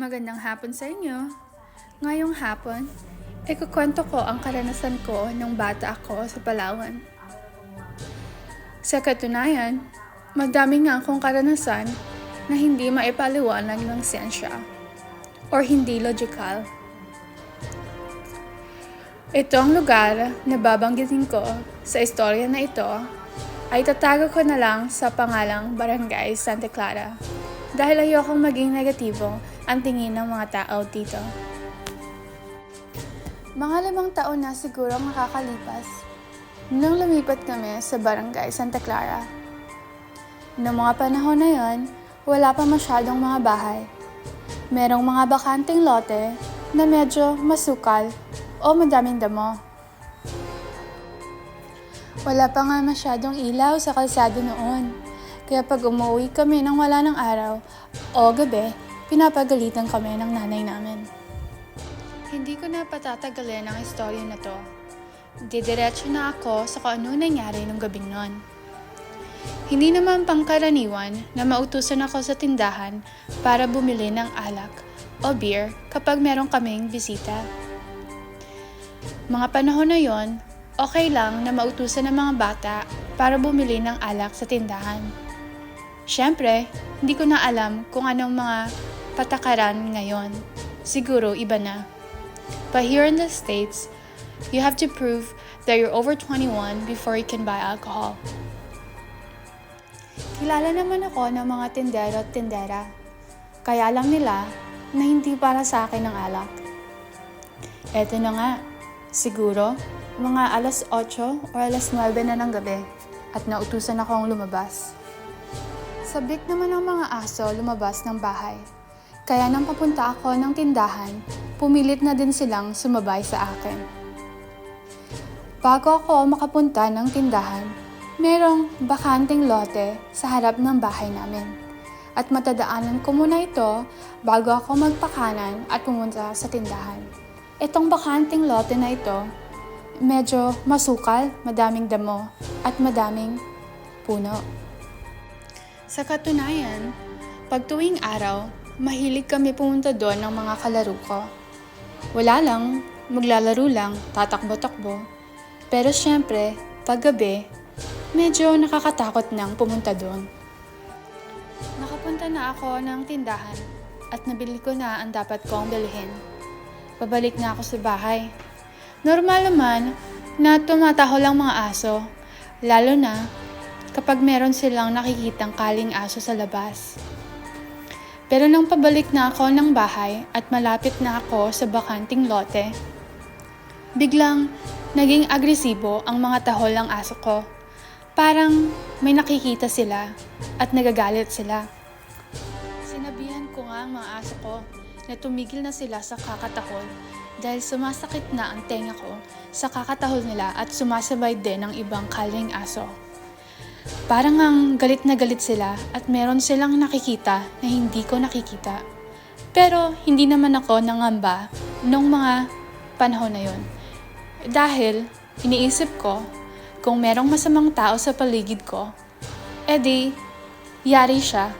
Magandang hapon sa inyo. Ngayong hapon, ikukwento ko ang karanasan ko nung bata ako sa Palawan. Sa katunayan, madami nga akong karanasan na hindi maipaliwanag ng siyensya or hindi logical. Ito ang lugar na babanggitin ko sa istorya na ito ay tatago ko na lang sa pangalang Barangay Santa Clara dahil ayokong maging negatibo ang tingin ng mga tao dito. Mga limang taon na siguro ang nakakalipas nung lumipat kami sa Barangay Santa Clara. Noong mga panahon na yon, wala pa masyadong mga bahay. Merong mga bakanting lote na medyo masukal o madaming damo. Wala pa nga masyadong ilaw sa kalsado noon. Kaya pag umuwi kami nang wala ng araw o gabi, pinapagalitan kami ng nanay namin. Hindi ko na patatagalin ang istorya na to. Didiretso na ako sa kung ano nangyari nung gabing nun. Hindi naman pangkaraniwan na mautusan ako sa tindahan para bumili ng alak o beer kapag meron kaming bisita. Mga panahon na yon, okay lang na mautusan ng mga bata para bumili ng alak sa tindahan. Siyempre, hindi ko na alam kung anong mga patakaran ngayon. Siguro iba na. But here in the States, you have to prove that you're over 21 before you can buy alcohol. Kilala naman ako ng mga tindero at tindera. Kaya lang nila na hindi para sa akin ang alak. Eto na nga, siguro mga alas 8 o alas 9 na ng gabi at nautusan akong lumabas. Sabik naman ang mga aso lumabas ng bahay. Kaya nang papunta ako ng tindahan, pumilit na din silang sumabay sa akin. Bago ako makapunta ng tindahan, merong bakanting lote sa harap ng bahay namin. At matadaanan ko muna ito bago ako magpakanan at pumunta sa tindahan. Itong bakanting lote na ito, medyo masukal, madaming damo, at madaming puno. Sa katunayan, pag tuwing araw, mahilig kami pumunta doon ng mga kalaro ko. Wala lang, maglalaro lang, tatakbo-takbo. Pero syempre, pag gabi, medyo nakakatakot nang pumunta doon. Nakapunta na ako ng tindahan at nabili ko na ang dapat kong bilhin. Pabalik na ako sa bahay. Normal naman na tumatahol ang mga aso, lalo na kapag meron silang nakikitang kaling aso sa labas. Pero nang pabalik na ako ng bahay at malapit na ako sa bakanting lote, biglang naging agresibo ang mga tahol ng aso ko. Parang may nakikita sila at nagagalit sila. Sinabihan ko nga ang mga aso ko na tumigil na sila sa kakatahol dahil sumasakit na ang tenga ko sa kakatahol nila at sumasabay din ng ibang kaling aso. Parang ang galit na galit sila at meron silang nakikita na hindi ko nakikita. Pero hindi naman ako nangamba nung mga panahon na yon. Dahil iniisip ko kung merong masamang tao sa paligid ko, edi yari siya.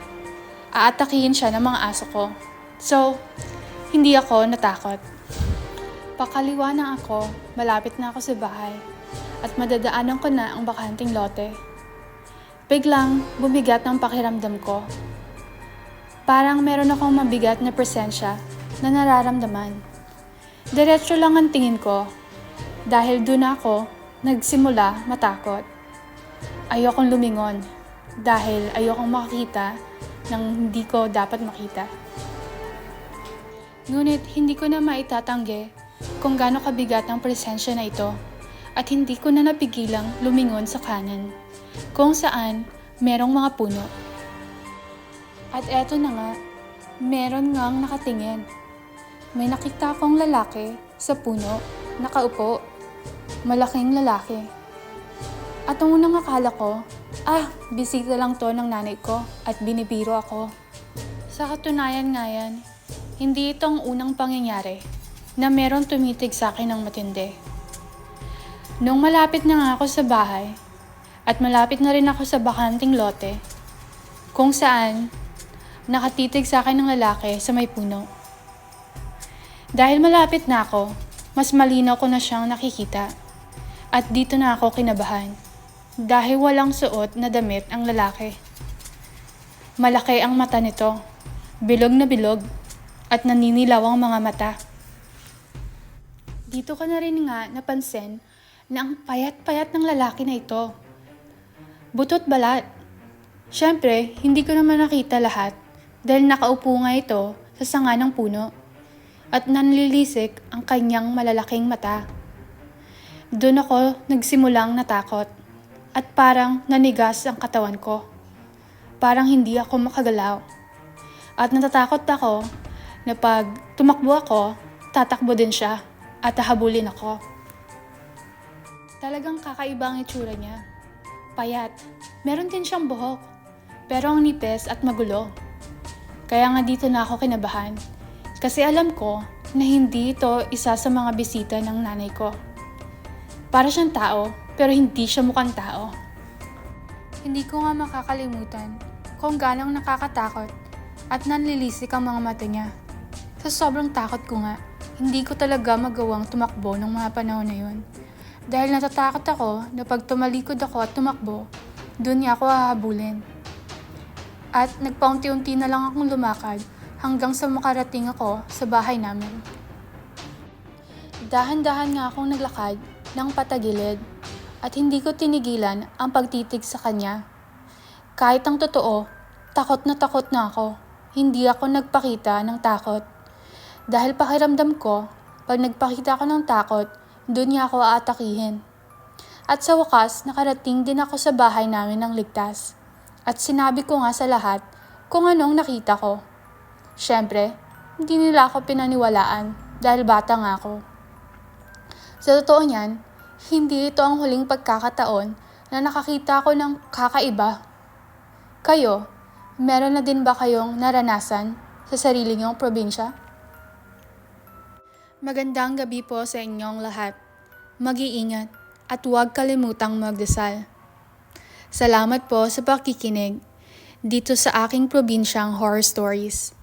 Aatakihin siya ng mga aso ko. So, hindi ako natakot. Pakaliwa na ako, malapit na ako sa bahay, at madadaanan ko na ang bakanting lote. Biglang bumigat ang pakiramdam ko. Parang meron akong mabigat na presensya na nararamdaman. Diretso lang ang tingin ko dahil doon ako nagsimula matakot. Ayokong lumingon dahil ayokong makita ng hindi ko dapat makita. Ngunit hindi ko na maitatanggi kung gaano kabigat ang presensya na ito at hindi ko na napigilang lumingon sa kanan kung saan merong mga puno. At eto na nga, meron ngang nakatingin. May nakita akong lalaki sa puno, nakaupo. Malaking lalaki. At ang unang akala ko, ah, bisita lang to ng nanay ko at binibiro ako. Sa katunayan nga yan, hindi ito ang unang pangyayari na meron tumitig sa akin ng matindi. Nung malapit na nga ako sa bahay, at malapit na rin ako sa bakanting lote, kung saan nakatitig sa akin ng lalaki sa may puno. Dahil malapit na ako, mas malinaw ko na siyang nakikita. At dito na ako kinabahan. Dahil walang suot na damit ang lalaki. Malaki ang mata nito. Bilog na bilog. At naninilaw ang mga mata. Dito ko na rin nga napansin na ang payat-payat ng lalaki na ito. Butot balat. Siyempre, hindi ko naman nakita lahat dahil nakaupo nga ito sa sanga ng puno at nanlilisik ang kanyang malalaking mata. Doon ako nagsimulang natakot at parang nanigas ang katawan ko. Parang hindi ako makagalaw. At natatakot ako na pag tumakbo ako, tatakbo din siya at hahabulin ako. Talagang kakaiba ang itsura niya. Payat. Meron din siyang buhok. Pero ang nipis at magulo. Kaya nga dito na ako kinabahan. Kasi alam ko na hindi ito isa sa mga bisita ng nanay ko. Para siyang tao, pero hindi siya mukhang tao. Hindi ko nga makakalimutan kung ganong nakakatakot at nanlilisik ang mga mata niya. Sa sobrang takot ko nga, hindi ko talaga magawang tumakbo ng mga panahon na yun. Dahil natatakot ako na pag tumalikod ako at tumakbo, doon niya ako hahabulin. At nagpaunti-unti na lang akong lumakad hanggang sa makarating ako sa bahay namin. Dahan-dahan nga akong naglakad ng patagilid at hindi ko tinigilan ang pagtitig sa kanya. Kahit ang totoo, takot na takot na ako. Hindi ako nagpakita ng takot. Dahil pakiramdam ko, pag nagpakita ako ng takot, doon niya ako aatakihin. At sa wakas, nakarating din ako sa bahay namin ng ligtas. At sinabi ko nga sa lahat kung anong nakita ko. Siyempre, hindi nila ako pinaniwalaan dahil bata nga ako. Sa totoo niyan, hindi ito ang huling pagkakataon na nakakita ko ng kakaiba. Kayo, meron na din ba kayong naranasan sa sarili niyong probinsya? Magandang gabi po sa inyong lahat. Mag-iingat at huwag kalimutang magdasal. Salamat po sa pakikinig dito sa aking probinsyang horror stories.